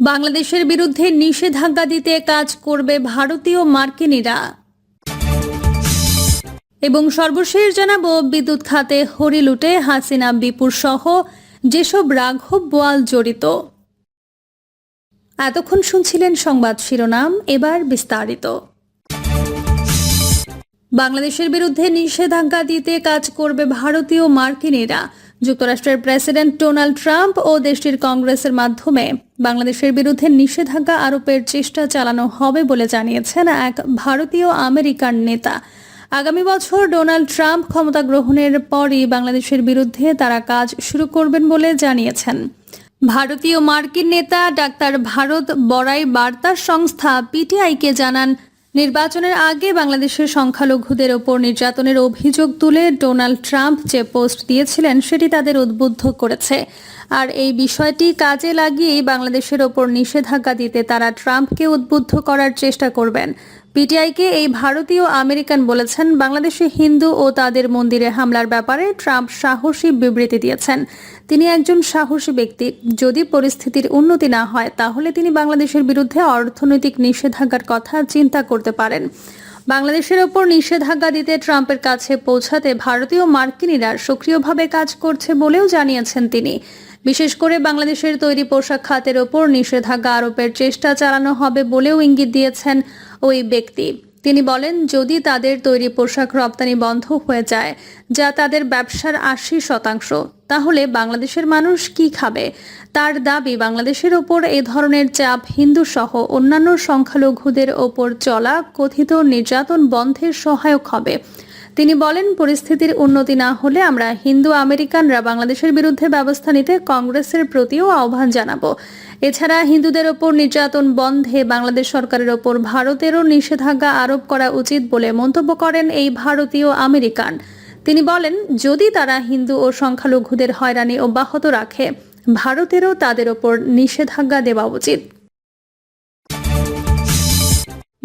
বাংলাদেশের বিরুদ্ধে নিষেধাজ্ঞা দিতে কাজ করবে ভারতীয় মার্কিনীরা। এবং সর্বশেষ জানাব, বিদ্যুৎ খাতে হরিলুটে হাসিনা বিপুর সহ যেসব রাঘব বোয়াল জড়িত। এতক্ষণ শুনছিলেন সংবাদ শিরোনাম, এবার বিস্তারিত। বাংলাদেশের বিরুদ্ধে নিষেধাজ্ঞা দিতে কাজ করবে ভারতীয় মার্কিনীরা। যুক্তরাষ্ট্রের প্রেসিডেন্ট ডোনাল্ড ট্রাম্প ও দেশটির কংগ্রেসের মাধ্যমে বাংলাদেশের বিরুদ্ধে নিষেধাজ্ঞা আরোপের চেষ্টা চালানো হবে বলে জানিয়েছেন এক ভারতীয় আমেরিকান নেতা। আগামী বছর ডোনাল্ড ট্রাম্প ক্ষমতা গ্রহণের পরই বাংলাদেশের বিরুদ্ধে তারা কাজ শুরু করবেন বলে জানিয়েছেন। ভারতীয় মার্কিন নেতা ডাক্তার ভারত বড়াই বার্তা সংস্থা পিটিআইকে জানান নির্বাচনের আগে বাংলাদেশের সংখ্যালঘুদের ওপর নির্যাতনের অভিযোগ তুলে ডোনাল্ড ট্রাম্প যে পোস্ট দিয়েছিলেন, সেটি তাদের উদ্বুদ্ধ করেছে। আর এই বিষয়টি কাজে লাগিয়েই বাংলাদেশের ওপর নিষেধাজ্ঞা দিতে তারা ট্রাম্পকে উদ্বুদ্ধ করার চেষ্টা করবেন। পিটিআইকে এই ভারতীয় আমেরিকান বলেছেন, বাংলাদেশে হিন্দু ও তাদের মন্দিরে হামলার ব্যাপারে ট্রাম্প সাহসী বিবৃতি দিয়েছেন। তিনি একজন সাহসী ব্যক্তি। যদি পরিস্থিতির উন্নতি না হয়, তাহলে তিনি বাংলাদেশের বিরুদ্ধে অর্থনৈতিক নিষেধাজ্ঞার কথা চিন্তা করতে পারেন। বাংলাদেশের ওপর নিষেধাজ্ঞা দিতে ট্রাম্পের কাছে পৌঁছাতে ভারতীয় মার্কিনীরা সক্রিয়ভাবে কাজ করছে বলেও জানিয়েছেন তিনি। বিশেষ করে বাংলাদেশের তৈরি পোশাক খাতের ওপর নিষেধাজ্ঞা আরোপের চেষ্টা চালানো হবে বলেও ইঙ্গিত দিয়েছেন ওই ব্যক্তি। তিনি বলেন, যদি তাদের তৈরি পোশাক রপ্তানি বন্ধ হয়ে যায়, যা তাদের ব্যবসার আশি শতাংশ, তাহলে বাংলাদেশের মানুষ কি খাবে? তার দাবি, বাংলাদেশের ওপর এ ধরনের চাপ হিন্দু সহ অন্যান্য সংখ্যালঘুদের ওপর চলা কথিত নির্যাতন বন্ধের সহায়ক হবে। তিনি বলেন, পরিস্থিতির উন্নতি না হলে আমরা হিন্দু আমেরিকানরা বাংলাদেশের বিরুদ্ধে ব্যবস্থা নিতে কংগ্রেসের প্রতিও আহ্বান জানাব। এছাড়া হিন্দুদের ওপর নির্যাতন বন্ধে বাংলাদেশ সরকারের ওপর ভারতেরও নিষেধাজ্ঞা আরোপ করা উচিত বলে মন্তব্য করেন এই ভারতীয় আমেরিকান। তিনি বলেন, যদি তারা হিন্দু ও সংখ্যালঘুদের হয়রানি অব্যাহত রাখে, ভারতেরও তাদের ওপর নিষেধাজ্ঞা দেওয়া উচিত।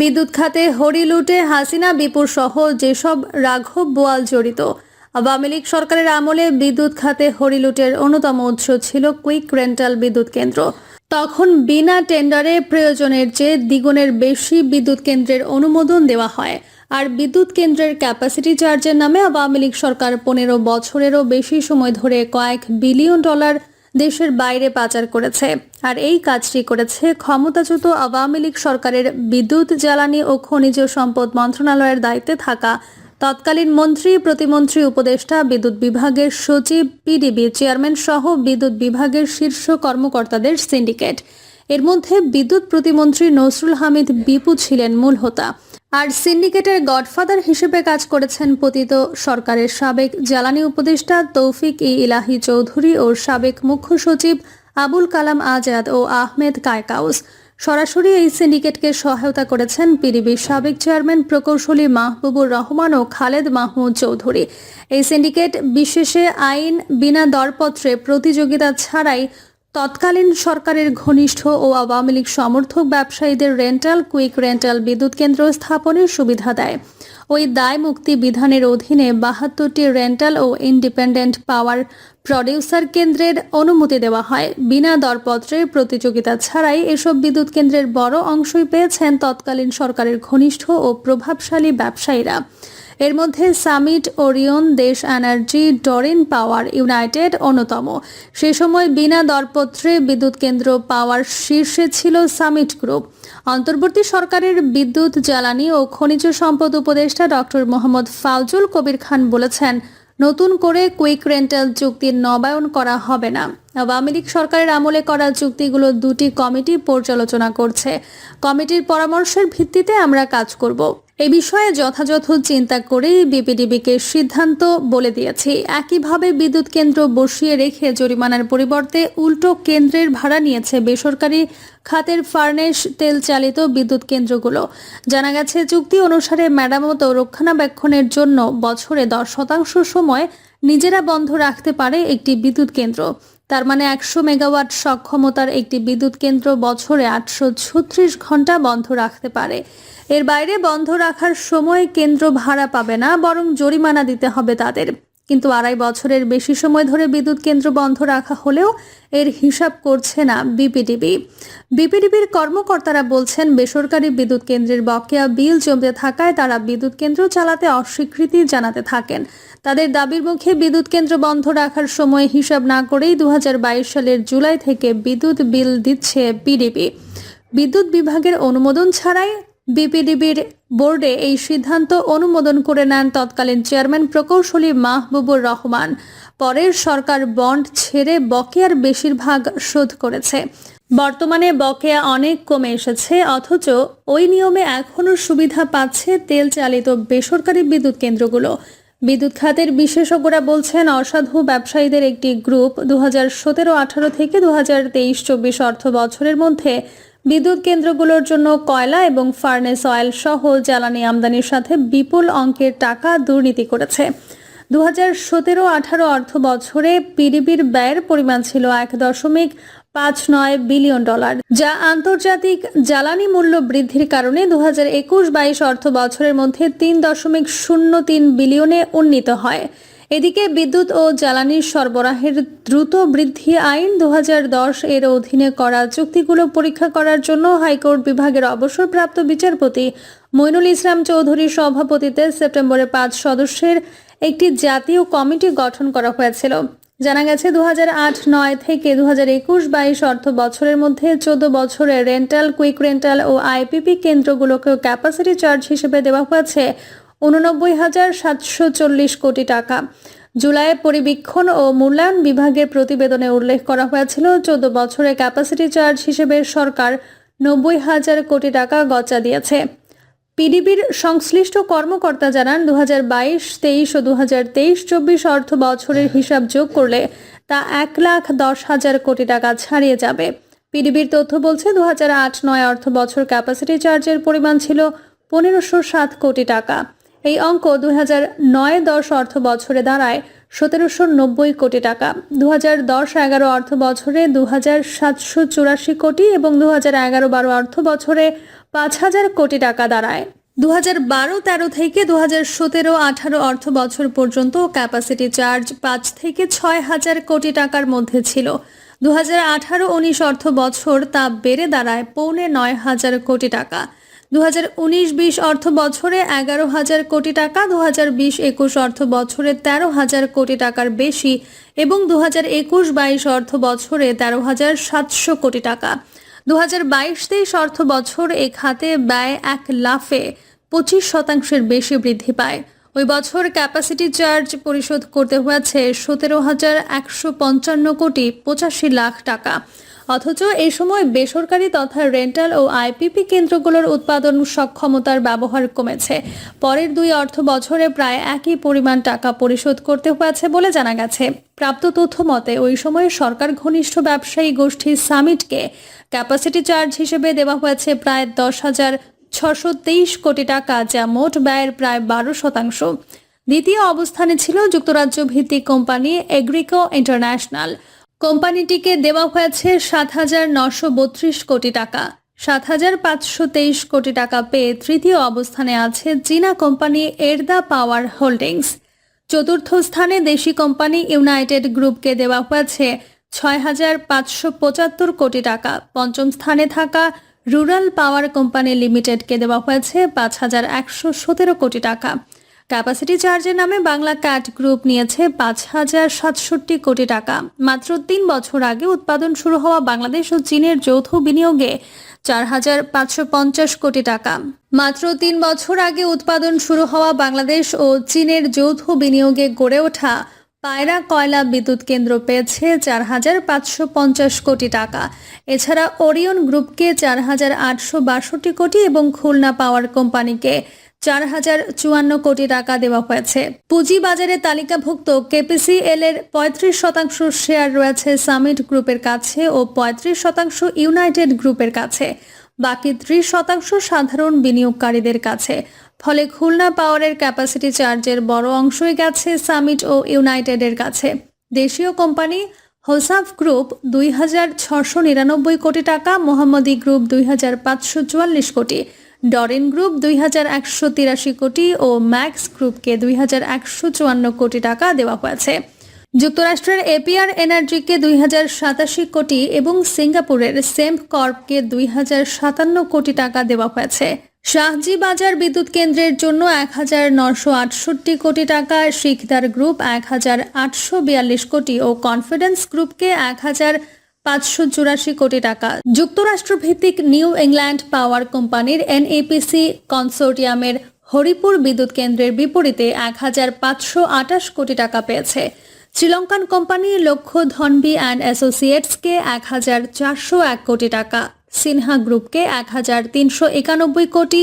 বিদ্যুৎ খাতে হরিলুটে হাসিনা বিপুর সহ যেসব রাঘব বোয়াল জড়িত। আওয়ামী লীগ সরকারের আমলে বিদ্যুৎ খাতে হরিলুটের অন্যতম উৎস ছিল কুইক রেন্টাল বিদ্যুৎ কেন্দ্র। তখন বিনা টেন্ডারে প্রয়োজনের চেয়ে দ্বিগুণের বেশি বিদ্যুৎ কেন্দ্রের অনুমোদন দেওয়া হয়। আর বিদ্যুৎ কেন্দ্রের ক্যাপাসিটি চার্জের নামে আওয়ামী লীগ সরকার পনেরো বছরেরও বেশি সময় ধরে কয়েক বিলিয়ন ডলার দেশের বাইরে পাচার করেছে। আর এই কাজটি করেছে ক্ষমতাচ্যুত আওয়ামী লীগ সরকারের বিদ্যুৎ, জ্বালানি ও খনিজ সম্পদ মন্ত্রণালয়ের দায়িত্বে থাকা তৎকালীন মন্ত্রী, প্রতিমন্ত্রী, উপদেষ্টা, বিদ্যুৎ বিভাগের সচিব, পিডিবি চেয়ারম্যান সহ বিদ্যুৎ বিভাগের শীর্ষ কর্মকর্তাদের সিন্ডিকেট। এর মধ্যে বিদ্যুৎ প্রতিমন্ত্রী নসরুল হামিদ বিপু ছিলেন মূল হোতা। আর সিন্ডিকেটের গডফাদার হিসেবে কাজ করেছেন পতিত সরকারের সাবেক জ্বালানি উপদেষ্টা তৌফিক ই ইলাহি চৌধুরী ও সাবেক মুখ্য সচিব আবুল কালাম আজাদ ও আহমেদ কায়কাউস। সরাসরি এই সিন্ডিকেটকে সহায়তা করেছেন পিডিবির সাবেক চেয়ারম্যান প্রকৌশলী মাহবুবুর রহমান ও খালেদ মাহমুদ চৌধুরী। এই সিন্ডিকেট বিশেষে আইন বিনা দরপত্রে প্রতিযোগিতা ছাড়াই তৎকালীন সরকারের ঘনিষ্ঠ ও আওয়ামী লীগ সমর্থক ব্যবসায়ীদের রেন্টাল, কুইক রেন্টাল বিদ্যুৎ কেন্দ্র স্থাপনের সুবিধা দেয়। ওই দায় মুক্তি বিধানের অধীনে বাহাত্তরটি রেন্টাল ও ইন্ডিপেন্ডেন্ট পাওয়ার প্রডিউসার কেন্দ্রের অনুমতি দেওয়া হয়। বিনা দরপত্রের প্রতিযোগিতা ছাড়াই এসব বিদ্যুৎ কেন্দ্রের বড় অংশই পেয়েছেন তৎকালীন সরকারের ঘনিষ্ঠ ও প্রভাবশালী ব্যবসায়ীরা। এর মধ্যে Summit, Orion, Desh Energy, Doreen Power United অন্যতম। সে সময় বিনা দরপত্রে বিদ্যুৎ কেন্দ্র পাওয়ার শীর্ষে ছিল সামিট গ্রুপ। অন্তর্বর্তী সরকারের বিদ্যুৎ, জ্বালানি ও খনিজ সম্পদ উপদেষ্টা ডক্টর মোহাম্মদ ফাউজুল কবির খান বলেছেন, নতুন করে কুইক রেন্টাল চুক্তির নবায়ন করা হবে না। আওয়ামী লীগ সরকারের আমলে করা চুক্তিগুলো দুটি কমিটি পর্যালোচনা করছে। কমিটির পরামর্শের ভিত্তিতে আমরা কাজ করব। এ বিষয়ে যথাযথ চিন্তা করেই বিপিডিবিকে সিদ্ধান্ত বলে দিয়েছি। একইভাবে বিদ্যুৎ কেন্দ্র বসিয়ে রেখে জরিমানার পরিবর্তে উল্টো কেন্দ্রের ভাড়া নিয়েছে বেসরকারি খাতের ফার্নেস তেল চালিত বিদ্যুৎ কেন্দ্রগুলো। জানা গেছে, চুক্তি অনুসারে মেরামত ও রক্ষণাবেক্ষণের জন্য বছরে দশ শতাংশ সময় নিজেরা বন্ধ রাখতে পারে একটি বিদ্যুৎ কেন্দ্র। তার মানে একশো মেগাওয়াট সক্ষমতার একটি বিদ্যুৎ কেন্দ্র বছরে আটশো ছত্রিশ ঘণ্টা বন্ধ রাখতে পারে। এর বাইরে বন্ধ রাখার সময় কেন্দ্র ভাড়া পাবে না, বরং জরিমানা দিতে হবে তাদের। কিন্তু আড়াই বছরের বেশি সময় ধরে বিদ্যুৎ কেন্দ্র বন্ধ রাখা হলেও এর হিসাব করছে না বিপিডিবি। বিপিডিবির কর্মকর্তারা বলছেন, বেসরকারি বিদ্যুৎ কেন্দ্রের বকেয়া বিল জমতে থাকায় তারা বিদ্যুৎ কেন্দ্র চালাতে অস্বীকৃতি জানাতে থাকেন। তাদের দাবির মুখে বিদ্যুৎ কেন্দ্র বন্ধ রাখার সময় হিসাব না করেই দু হাজার বাইশ সালের জুলাই থেকে বিদ্যুৎ বিল দিচ্ছে পিডিবি বিদ্যুৎ বিভাগের অনুমোদন ছাড়াই বিপিডিবির বোর্ডে এই সিদ্ধান্ত অনুমোদন করে নেন তৎকালীন চেয়ারম্যান প্রকৌশলী মাহবুবুর রহমান। পরের সরকার বন্ড ছেড়ে বকেয়ার বেশিরভাগ শোধ করেছে। বর্তমানে বকেয়া অনেক কমে এসেছে, অথচ ওই নিয়মে এখনও সুবিধা পাচ্ছে তেল চালিত বেসরকারি বিদ্যুৎ কেন্দ্রগুলো। বিদ্যুৎ খাতের বিশেষজ্ঞরা বলছেন, অসাধু ব্যবসায়ীদের একটি গ্রুপ দু হাজার সতেরো আঠারো থেকে দু হাজার তেইশ চব্বিশ অর্থ বছরের মধ্যে বিদ্যুৎ কেন্দ্রগুলোর জন্য কয়লা এবং ফার্নেস অয়েল সহ জ্বালানি আমদানির সাথে বিপুল অঙ্কের টাকা দুর্নীতি করেছে। দু হাজার সতেরো আঠারো অর্থ বছরে পিডিবির ব্যয়ের পরিমাণ ছিল এক দশমিক পাঁচ নয় বিলিয়ন ডলার, যা আন্তর্জাতিক জ্বালানি মূল্য বৃদ্ধির কারণে দু হাজার একুশ বাইশ অর্থ বছরের মধ্যে তিন দশমিক শূন্য তিন বিলিয়নে উন্নীত হয়। এদিকে বিদ্যুৎ ও জ্বালানির সরবরাহের দ্রুত বৃদ্ধি আইন দুহাজার দশ এর অধীনে করা চুক্তিগুলো পরীক্ষা করার জন্য হাইকোর্ট বিভাগের অবসরপ্রাপ্ত বিচারপতি মইনুল ইসলাম চৌধুরীর সভাপতিতে সেপ্টেম্বরে পাঁচ সদস্যের একটি জাতীয় কমিটি গঠন করা হয়েছিল। জানা গেছে দু নয় থেকে দু হাজার একুশ বাইশ অর্থ বছরের মধ্যে চোদ্দ বছরের রেন্টাল, কুইক রেন্টাল ও আইপিপি কেন্দ্রগুলোকেও ক্যাপাসিটি চার্জ হিসেবে দেওয়া হয়েছে। উননব্বই হাজার সাতশো চল্লিশ কোটি টাকা। জুলাইয়ে পরিবীক্ষণ ও মূল্যায়ন বিভাগের প্রতিবেদনে উল্লেখ করা হয়েছিল, চোদ্দ বছরের ক্যাপাসিটি চার্জ হিসেবে সরকার নব্বই হাজার কোটি টাকা গচ্চা দিয়েছে। পিডিবির সংশ্লিষ্ট কর্মকর্তা জানান, দু হাজার বাইশ, তেইশ ও দু হাজার তেইশ, চব্বিশ অর্থ বছরের হিসাব যোগ করলে তা এক লাখ দশ হাজার কোটি টাকা ছাড়িয়ে যাবে। পিডিবির তথ্য বলছে, দু হাজার আট, নয় অর্থ বছর ক্যাপাসিটি চার্জের পরিমাণ ছিল পনেরোশো সাত কোটি টাকা। এই অঙ্ক দু হাজার নয় দশ অর্থ বছরে দাঁড়ায় সতেরোশো নব্বই কোটি টাকা। দু হাজার দশ এগারো অর্থ বছরে দু হাজার সাতশো চুরাশি কোটি এবং দু হাজার এগারো বারো অর্থ বছরে পাঁচ হাজার কোটি টাকা দাঁড়ায়। দু হাজার বারো তেরো থেকে দু হাজার সতেরো আঠারো অর্থ বছর পর্যন্ত ক্যাপাসিটি চার্জ পাঁচ থেকে ছয় হাজার কোটি টাকার মধ্যে ছিল। দু হাজার আঠারো উনিশ অর্থ বছর তা বেড়ে দাঁড়ায় পৌনে নয় হাজার কোটি টাকা। দু হাজার উনিশ বিশ অর্থ বছরে এগারো হাজার কোটি টাকা দু হাজার বিশ একুশ অর্থ বছরে তেরো হাজার কোটি টাকার বেশি এবং দু হাজার একুশ বাইশ অর্থ বছরে তেরো হাজার সাতশো কোটি টাকা। দু হাজার বাইশ তেইশ অর্থ বছর এ খাতে ব্যয় এক লাফে পঁচিশ শতাংশের বেশি বৃদ্ধি পায়। ওই বছর ক্যাপাসিটি চার্জ পরিশোধ করতে হয়েছে সতেরো হাজার একশো পঞ্চান্ন কোটি পঁচাশি লাখ টাকা। অথচ এ সময় বেসরকারি তথা রেন্টাল ও আইপিপি কেন্দ্রগুলোর উৎপাদন সক্ষমতার ব্যবহার কমেছে। পরের দুই অর্থ বছরে প্রায় একই পরিমাণ টাকা পরিশোধ করতে হয়েছে বলে জানা গেছে। প্রাপ্ত তথ্য মতে, ওই সময় সরকার ঘনিষ্ঠ ব্যবসায়ী গোষ্ঠী সামিটকে ক্যাপাসিটি চার্জ হিসেবে দেওয়া হয়েছে প্রায় দশ হাজার ছশো তেইশ কোটি টাকা, যা মোট ব্যয়ের প্রায় বারো শতাংশ। দ্বিতীয় অবস্থানে ছিল যুক্তরাজ্য ভিত্তিক কোম্পানি এগ্রিকো ইন্টারন্যাশনাল। কোম্পানিটিকে দেওয়া হয়েছে সাত হাজার নশো বত্রিশ কোটি টাকা। সাত হাজার পাঁচশো তেইশ কোটি টাকা পেয়ে তৃতীয় অবস্থানে আছে চীনা কোম্পানি এরদা পাওয়ার হোল্ডিংস। চতুর্থ স্থানে দেশি কোম্পানি ইউনাইটেড গ্রুপকে দেওয়া হয়েছে ছয় হাজার পাঁচশো পঁচাত্তর কোটি টাকা। পঞ্চম স্থানে থাকা রুরাল পাওয়ার কোম্পানি লিমিটেডকে দেওয়া হয়েছে পাঁচ হাজার একশো সতেরো কোটি টাকা। ক্যাপাসিটি চার্জের নামে বাংলা ক্যাট গ্রুপ নিয়েছে পাঁচ হাজার সাতষট্টি কোটি টাকা। মাত্র তিন বছর আগে উৎপাদন শুরু হওয়া বাংলাদেশ ও চীনের যৌথ বিনিয়োগে চার হাজার পাঁচশো পঞ্চাশ কোটি টাকা। মাত্র তিন বছর আগে উৎপাদন শুরু হওয়া বাংলাদেশ ও চীনের যৌথ বিনিয়োগে গড়ে ওঠা পায়রা কয়লা বিদ্যুৎ কেন্দ্র পেয়েছে চার হাজার পাঁচশো পঞ্চাশ কোটি টাকা। এছাড়া ওরিয়ন গ্রুপকে চার হাজার আটশো বাষট্টি কোটি এবং খুলনা পাওয়ার কোম্পানিকে চার হাজার চুয়ান্ন কোটি টাকা দেওয়া হয়েছে। পুঁজিবাজারে তালিকাভুক্ত কেপিসিএল এর পঁয়ত্রিশ শতাংশ শেয়ার রয়েছে সামিট গ্রুপের কাছে ও পঁয়ত্রিশ শতাংশ ইউনাইটেড গ্রুপের কাছে। বাকি ত্রিশ শতাংশ সাধারণ বিনিয়োগকারীদের কাছে। ফলে খুলনা পাওয়ারের ক্যাপাসিটি চার্জের বড় অংশই গেছে সামিট ও ইউনাইটেডের কাছে। দেশীয় কোম্পানি হোসাফ গ্রুপ দুই হাজার ছশো নিরানব্বই কোটি টাকা, মোহাম্মদী গ্রুপ দুই হাজার পাঁচশো চুয়াল্লিশ কোটি। ডরেন গ্রুপ দুই হাজার একশো তিরাশি কোটি ও ম্যাক্স গ্রুপকে দুই হাজার একশো চুয়ান্ন কোটি টাকা দেওয়া হয়েছে। যুক্তরাষ্ট্রের এপিআর এনার্জিকে দুই হাজার সাতাশি কোটি এবং সিঙ্গাপুরের সেম কর্পকে দুই হাজার সাতান্ন কোটি টাকা দেওয়া হয়েছে। শাহজি বাজার বিদ্যুৎ কেন্দ্রের জন্য এক হাজার নশো আটষট্টি কোটি টাকা শিখদার গ্রুপ এক হাজার আটশো বিয়াল্লিশ কোটি ও কনফিডেন্স গ্রুপকে এক হাজার পাঁচশো চুরাশি কোটি টাকা। যুক্তরাষ্ট্র ভিত্তিক নিউ ইংল্যান্ড পাওয়ার কোম্পানির এনএপিসি কনসোর্টিয়ামের হরিপুর বিদ্যুৎ কেন্দ্রের বিপরীতে এক হাজার পাঁচশো আটাশ কোটি টাকা পেয়েছে। শ্রীলঙ্কান কোম্পানি লক্ষ্য ধনবি অ্যান্ড অ্যাসোসিয়েটসকে এক হাজার চারশো এক কোটি টাকা, সিনহা গ্রুপকে এক হাজার তিনশো একানব্বই কোটি,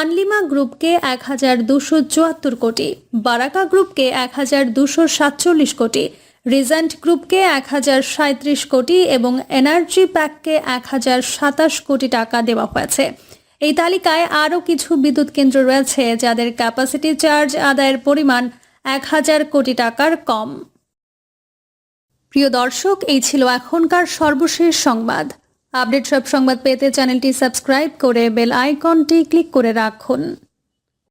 আনলিমা গ্রুপকে এক হাজার দুশো চুয়াত্তর কোটি, বারাকা গ্রুপকে এক হাজার দুশো সাতচল্লিশ কোটি রিজেন্ট গ্রুপকে এক হাজার সাঁত্রিশ কোটি এবং এনার্জি প্যাককে এক হাজার সাতাশ কোটি টাকা দেওয়া হয়েছে। এই তালিকায় আরও কিছু বিদ্যুৎ কেন্দ্র রয়েছে যাদের ক্যাপাসিটি চার্জ আদায়ের পরিমাণ এক হাজার কোটি টাকার কম। প্রিয় দর্শক, এই ছিল এখনকার সর্বশেষ সংবাদ। আপডেট সব সংবাদ পেতে চ্যানেলটি সাবস্ক্রাইব করে বেল আইকনটি ক্লিক করে রাখুন।